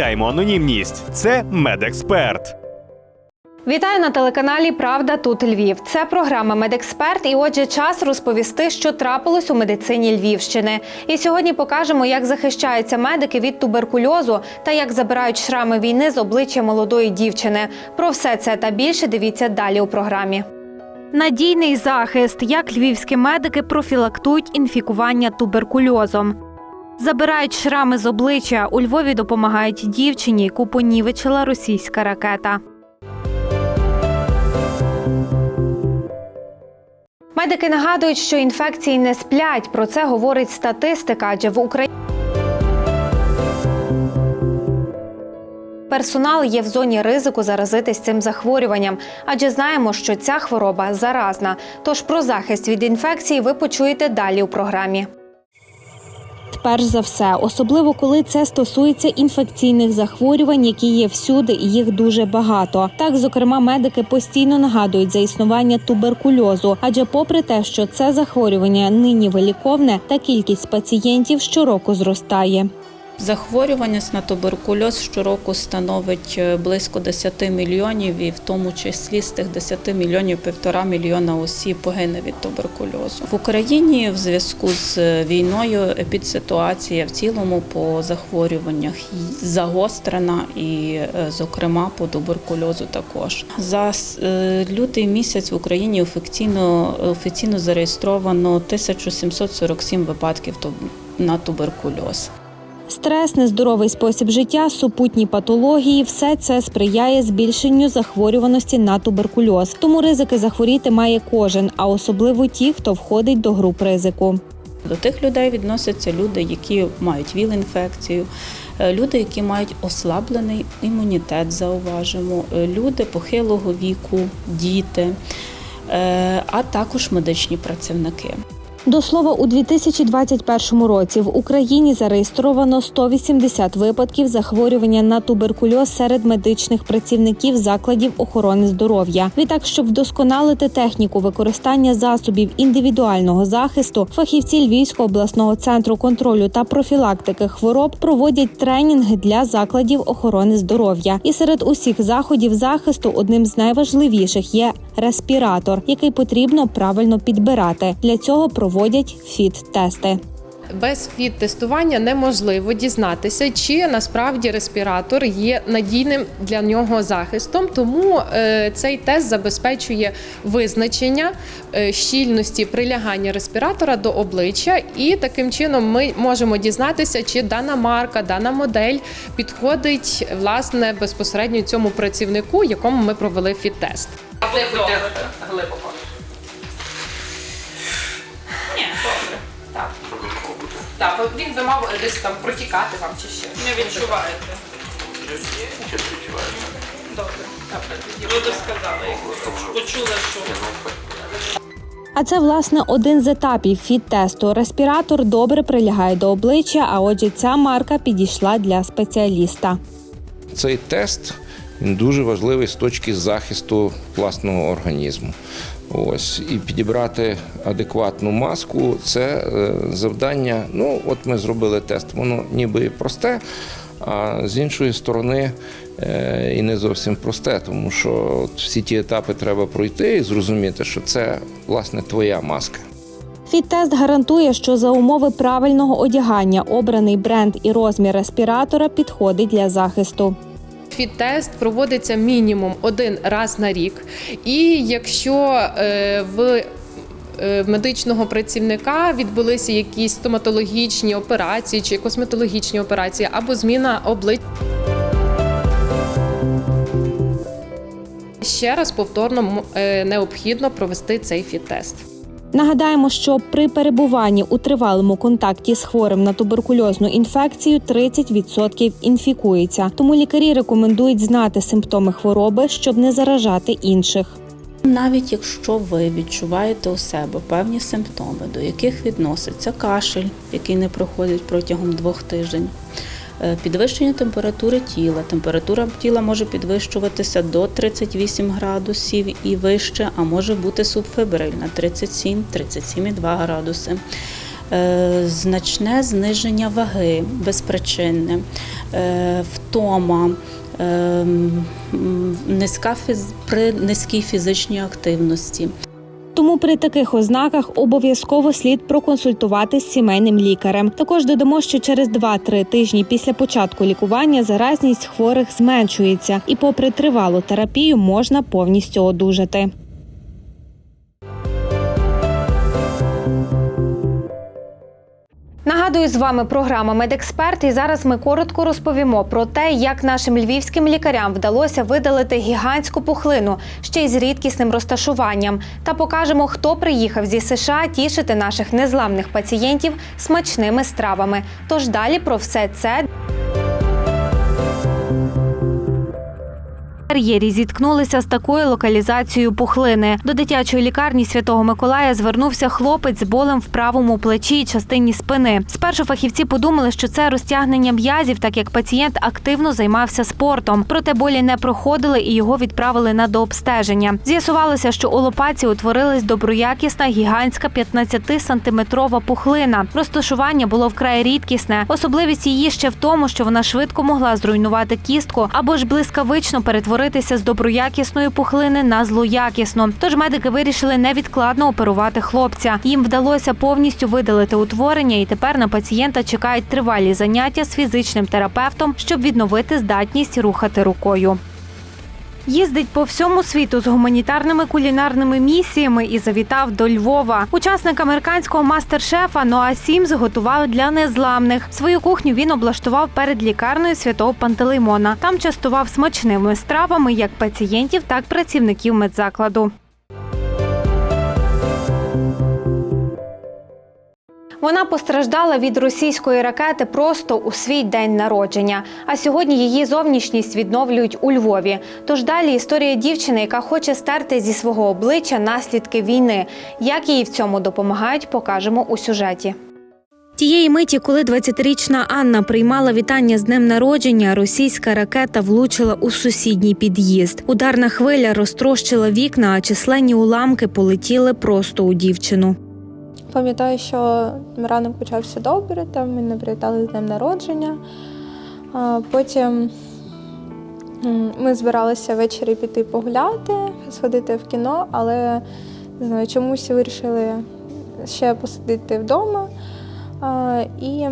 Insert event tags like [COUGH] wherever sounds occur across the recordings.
анонімність. Це медексперт. Вітаю на телеканалі Правда тут Львів. Це програма Медексперт. І отже, час розповісти, що трапилось у медицині Львівщини. І сьогодні покажемо, як захищаються медики від туберкульозу та як забирають шрами війни з обличчя молодої дівчини. Про все це та більше дивіться далі у програмі. Надійний захист, як львівські медики профілактують інфікування туберкульозом. Забирають шрами з обличчя. У Львові допомагають дівчині, яку понівечила російська ракета. Медики нагадують, що інфекції не сплять. Про це говорить статистика, адже в Україні. Персонал є в зоні ризику заразитись цим захворюванням, адже знаємо, що ця хвороба заразна. Тож про захист від інфекції ви почуєте далі у програмі. Перш за все, особливо коли це стосується інфекційних захворювань, які є всюди, і їх дуже багато. Так, зокрема, медики постійно нагадують за існування туберкульозу, адже, попри те, що це захворювання нині виліковне, та кількість пацієнтів щороку зростає. Захворюваність на туберкульоз щороку становить е, близько 10 мільйонів, і в тому числі з тих 10 мільйонів півтора мільйона осіб погине від туберкульозу. В Україні в зв'язку з е, війною епідситуація в цілому по захворюваннях загострена, і, е, зокрема, по туберкульозу також. За лютий місяць в Україні офіційно, офіційно зареєстровано 1747 випадків на туберкульоз. Стрес, нездоровий спосіб життя, супутні патології все це сприяє збільшенню захворюваності на туберкульоз. Тому ризики захворіти має кожен, а особливо ті, хто входить до груп ризику. До тих людей відносяться люди, які мають ВІЛ-інфекцію, е, люди, які мають ослаблений імунітет, зауважимо, е, люди похилого віку, діти, е, а також медичні працівники. До слова, у 2021 році в Україні зареєстровано 180 випадків захворювання на туберкульоз серед медичних працівників закладів охорони здоров'я. Відтак, щоб вдосконалити техніку використання засобів індивідуального захисту, фахівці Львівського обласного центру контролю та профілактики хвороб проводять тренінги для закладів охорони здоров'я. І серед усіх заходів захисту одним з найважливіших є респіратор, який потрібно правильно підбирати. Для цього проводять фіт-тести. Без фіт-тестування неможливо дізнатися, чи насправді респіратор є надійним для нього захистом. Тому е, цей тест забезпечує визначення е, щільності прилягання респіратора до обличчя, і таким чином ми можемо дізнатися, чи дана марка, дана модель підходить власне безпосередньо цьому працівнику, якому ми провели фіт-тест. Глибоко. Так, він би мав десь там протікати вам чи ще. Не відчуваєте. Добре. Люди сказали, як почули, що А це власне один з етапів фіт-тесту. Респіратор добре прилягає до обличчя, а отже, ця марка підійшла для спеціаліста. Цей тест він дуже важливий з точки захисту власного організму. Ось і підібрати адекватну маску це е, завдання. Ну, от ми зробили тест, воно ніби і просте, а з іншої сторони е, і не зовсім просте, тому що от всі ті етапи треба пройти і зрозуміти, що це власне твоя маска. Фіт-тест гарантує, що за умови правильного одягання обраний бренд і розмір респіратора підходить для захисту. Фіт-тест проводиться мінімум один раз на рік. І якщо е, в е, медичного працівника відбулися якісь стоматологічні операції чи косметологічні операції або зміна обличчя. Ще раз повторно е, необхідно провести цей фіт-тест. Нагадаємо, що при перебуванні у тривалому контакті з хворим на туберкульозну інфекцію 30% інфікується. Тому лікарі рекомендують знати симптоми хвороби, щоб не заражати інших. Навіть якщо ви відчуваєте у себе певні симптоми, до яких відноситься кашель, який не проходить протягом двох тижнів, підвищення температури тіла. Температура тіла може підвищуватися до 38 градусів і вище, а може бути субфебрильна 37-37,2 градуси. Е, Значне зниження ваги безпричинне, е, втома, ем, низька при низькій фізичній активності. Тому при таких ознаках обов'язково слід проконсультуватись з сімейним лікарем. Також додамо, що через 2-3 тижні після початку лікування заразність хворих зменшується, і, попри тривалу терапію, можна повністю одужати. Нагадую, з вами програма Медексперт. І зараз ми коротко розповімо про те, як нашим львівським лікарям вдалося видалити гігантську пухлину ще й з рідкісним розташуванням. Та покажемо, хто приїхав зі США тішити наших незламних пацієнтів смачними стравами. Тож далі про все це. Кар'єрі зіткнулися з такою локалізацією пухлини. До дитячої лікарні Святого Миколая звернувся хлопець з болем в правому плечі і частині спини. Спершу фахівці подумали, що це розтягнення м'язів, так як пацієнт активно займався спортом. Проте болі не проходили і його відправили на дообстеження. З'ясувалося, що у лопаці утворилась доброякісна гігантська 15-сантиметрова пухлина. Розташування було вкрай рідкісне. Особливість її ще в тому, що вона швидко могла зруйнувати кістку або ж блискавично перетворитися з доброякісної пухлини на злоякісну. Тож медики вирішили невідкладно оперувати хлопця. Їм вдалося повністю видалити утворення, і тепер на пацієнта чекають тривалі заняття з фізичним терапевтом, щоб відновити здатність рухати рукою. Їздить по всьому світу з гуманітарними кулінарними місіями і завітав до Львова. Учасник американського мастер-шефа Ноа Сім зготував для незламних. Свою кухню він облаштував перед лікарнею святого Пантелеймона. Там частував смачними стравами як пацієнтів, так і працівників медзакладу. Вона постраждала від російської ракети просто у свій день народження. А сьогодні її зовнішність відновлюють у Львові. Тож далі історія дівчини, яка хоче стерти зі свого обличчя наслідки війни. Як їй в цьому допомагають, покажемо у сюжеті. Тієї миті, коли 20-річна Анна приймала вітання з днем народження, російська ракета влучила у сусідній під'їзд. Ударна хвиля розтрощила вікна, а численні уламки полетіли просто у дівчину. Пам'ятаю, що ранок почався добре, там мене привітали з днем народження. Потім ми збиралися ввечері піти погуляти, сходити в кіно, але не знаю, чомусь вирішили ще посидіти вдома. І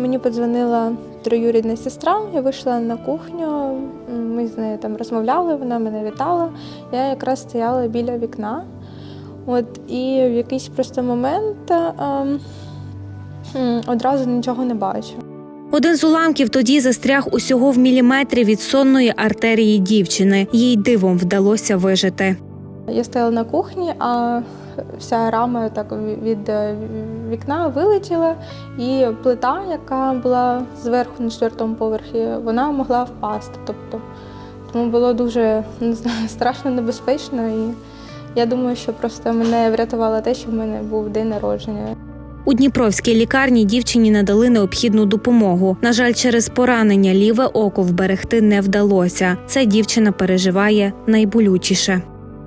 мені подзвонила троюрідна сестра, я вийшла на кухню, ми з нею там розмовляли, вона мене вітала. Я якраз стояла біля вікна. От і в якийсь просто момент ем, м, одразу нічого не бачу. Один з уламків тоді застряг усього в міліметрі від сонної артерії дівчини. Їй дивом вдалося вижити. Я стояла на кухні, а вся рама так від е, вікна вилетіла, і плита, яка була зверху на четвертому поверхі, вона могла впасти. Тобто, тому було дуже не знаю, [LAUGHS] страшно небезпечно. І я думаю, що просто мене врятувало те, що в мене був день народження. У Дніпровській лікарні дівчині надали необхідну допомогу. На жаль, через поранення ліве око вберегти не вдалося. Це дівчина переживає найболючіше.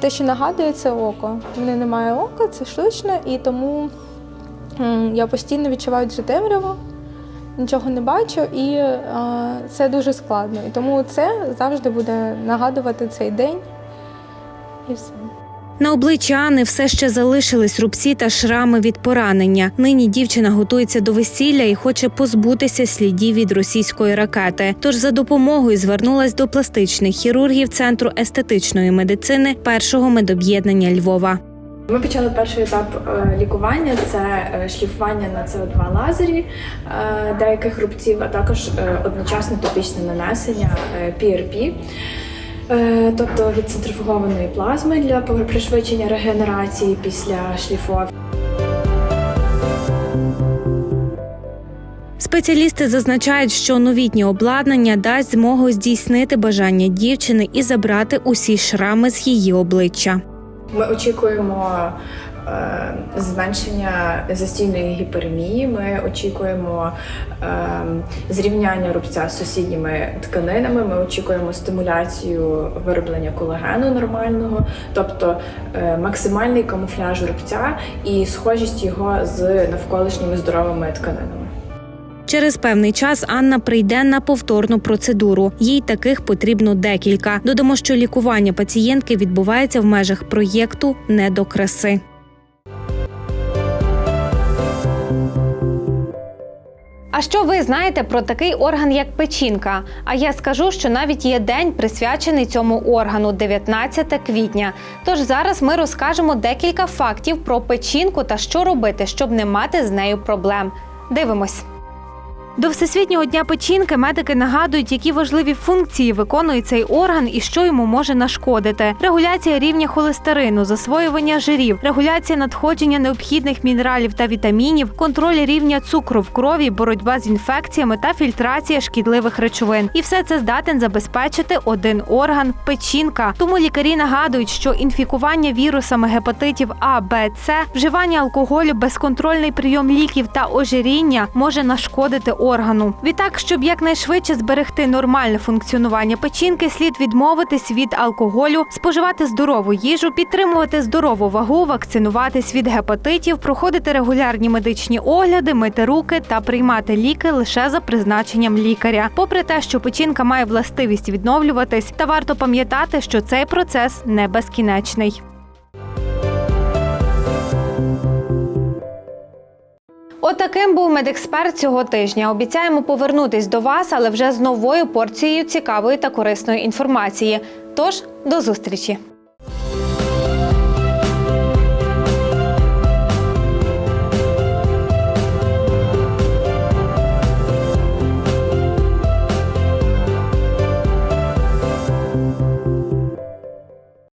Те, що нагадує, це око. У мене немає ока, це штучно, і тому я постійно відчуваю цю темряву, нічого не бачу, і е, це дуже складно. І тому це завжди буде нагадувати цей день. І все. На обличчі Анни все ще залишились рубці та шрами від поранення. Нині дівчина готується до весілля і хоче позбутися слідів від російської ракети. Тож за допомогою звернулась до пластичних хірургів центру естетичної медицини першого медоб'єднання Львова. Ми почали перший етап е, лікування це е, шліфування на СО2 лазері е, деяких рубців, а також одночасне топічне нанесення PRP. Е, тобто від центрифугованої плазми для пришвидшення регенерації після шліфовки. Спеціалісти зазначають, що новітнє обладнання дасть змогу здійснити бажання дівчини і забрати усі шрами з її обличчя. Ми очікуємо зменшення застійної гіперемії. Ми очікуємо е, зрівняння рубця з сусідніми тканинами. Ми очікуємо стимуляцію вироблення колагену нормального, тобто е, максимальний камуфляж рубця і схожість його з навколишніми здоровими тканинами. Через певний час Анна прийде на повторну процедуру. Їй таких потрібно декілька. Додамо, що лікування пацієнтки відбувається в межах проєкту не до краси. А що ви знаєте про такий орган, як печінка? А я скажу, що навіть є день присвячений цьому органу 19 квітня. Тож зараз ми розкажемо декілька фактів про печінку та що робити, щоб не мати з нею проблем. Дивимось. До Всесвітнього дня печінки медики нагадують, які важливі функції виконує цей орган і що йому може нашкодити: регуляція рівня холестерину, засвоювання жирів, регуляція надходження необхідних мінералів та вітамінів, контроль рівня цукру в крові, боротьба з інфекціями та фільтрація шкідливих речовин. І все це здатен забезпечити один орган печінка. Тому лікарі нагадують, що інфікування вірусами гепатитів А, Б, С, вживання алкоголю, безконтрольний прийом ліків та ожиріння може нашкодити органу. Відтак, щоб якнайшвидше зберегти нормальне функціонування печінки, слід відмовитись від алкоголю, споживати здорову їжу, підтримувати здорову вагу, вакцинуватись від гепатитів, проходити регулярні медичні огляди, мити руки та приймати ліки лише за призначенням лікаря. Попри те, що печінка має властивість відновлюватись, та варто пам'ятати, що цей процес не безкінечний. Отаким був медексперт цього тижня. Обіцяємо повернутись до вас, але вже з новою порцією цікавої та корисної інформації. Тож до зустрічі!